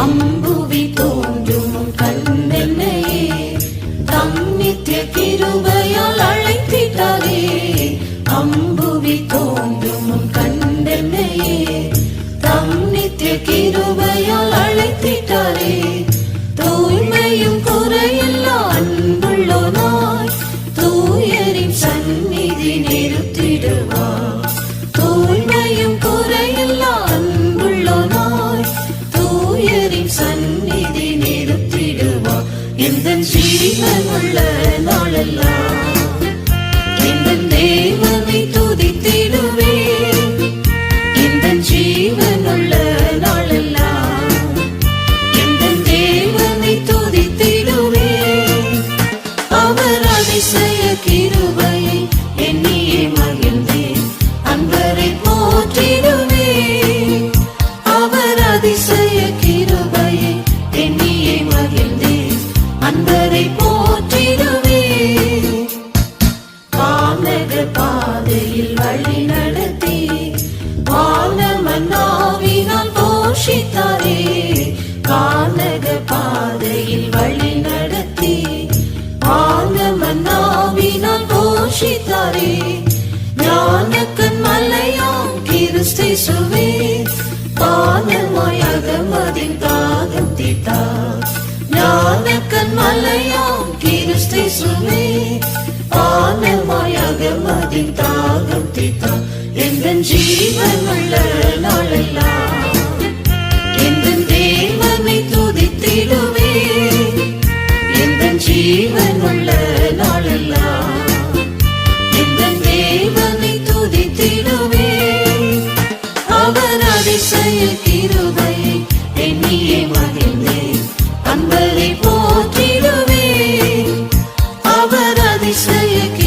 Tam ஜீவனுள்ள நாளெல்லாம் எந்த தேவனை துதித்திடுவேன். எந்த ஜீவனுள்ள நாளெல்லாம் எந்த தேவனை துதித்திடுவேன். அவர் அதிசய கிருபையை எண்ணியே மகிழ்ந்தேன். அன்பரை போற்றிடுவே அவர் அதிசய அன்பரை போற்றிடுவே. வானக பாதையில் வழி நடத்தி வானமன்னாவினால் போஷித்தாரே. கானக பாதையில் வழி நடத்தி வானமன்னாவினால் போஷித்தாரே. ஞானக்கண் மலையாம் கிறிஸ்தேசுவே பானமாய் அகமதின் தாகம் தீட்டார் எந்த உள்ள நாளெல்லாம் எந்த தேவனை துதித்திடுவே. எந்த ஜீவன் உள்ள Kimseye